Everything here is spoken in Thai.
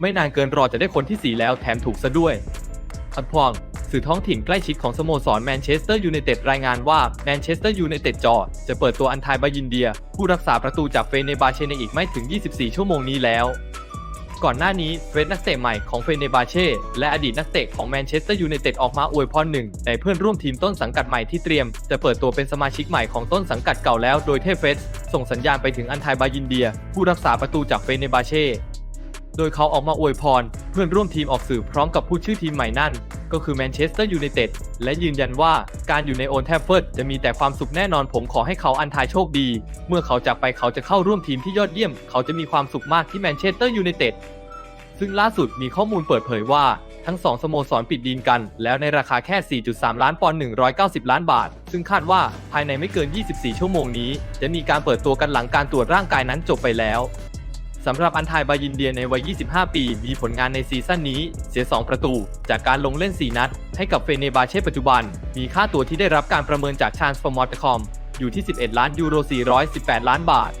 ไม่นานเกินรอจะได้คนที่ 4 แล้วแถมถูกซะด้วยอันพวงสื่อท้องถิ่นใกล้ชิดของสโมสรแมนเชสเตอร์ยูไนเต็ดรายงานว่าแมนเชสเตอร์ยูไนเต็ดจอจะเปิดตัวอันทายบายินเดีย ผู้รักษาประตูจากเฟเนบาเช่ในอีกไม่ถึง 24 ชั่วโมงนี้แล้ว ก่อนหน้านี้เฟรดนักเตะใหม่ของเฟเนบาเช่และอดีตนักเตะของแมนเชสเตอร์ยูไนเต็ดออกมาอวยพรหนึ่งในเพื่อนร่วมทีมต้นสังกัดใหม่ที่เตรียม จะเปิดตัวเป็นสมาชิกใหม่ของต้นสังกัดเก่าแล้วโดยเทเฟสส่งสัญญาณไปถึงอันทายบายินเดีย ผู้รักษาประตูจากเฟเนบาเช่ โดยเขาออกมาอวยพรเพื่อนร่วมทีมออกสื่อพร้อมกับพูดชื่อทีมใหม่นั่น ก็คือแมนเชสเตอร์ยูไนเต็ดและยืนยันว่าการอยู่ในโอนแทฟเฟิร์ดจะมีแต่ความสุขแน่นอนผมขอให้เขาอันทายโชคดี เมื่อเขาจากไปเขาจะเข้าร่วมทีมที่ยอดเยี่ยม เขาจะมีความสุขมากที่แมนเชสเตอร์ยูไนเต็ดซึ่งล่าสุดมีข้อมูลเปิดเผยว่าทั้งสองสโมสรปิดดีลกัน แล้วในราคาแค่ 4.3 ล้านปอนด์ 190 ล้านบาท ซึ่งคาดว่าภายในไม่เกิน 24 ชั่วโมงนี้ จะมีการเปิดตัวกันหลังการตรวจร่างกายนั้นจบไปแล้ว สำหรับอันทายบายินเดียในวัย 25 ปี มีผลงานในซีซั่นนี้ เสีย 2 ประตู จากการลงเล่น 4 นัด ให้กับเฟเนบาเช่ปัจจุบัน มีค่าตัวที่ได้รับการประเมินจากชานส์ฟอร์มอตคอมอยู่ที่ 11 ล้านยูโร 418 ล้านบาท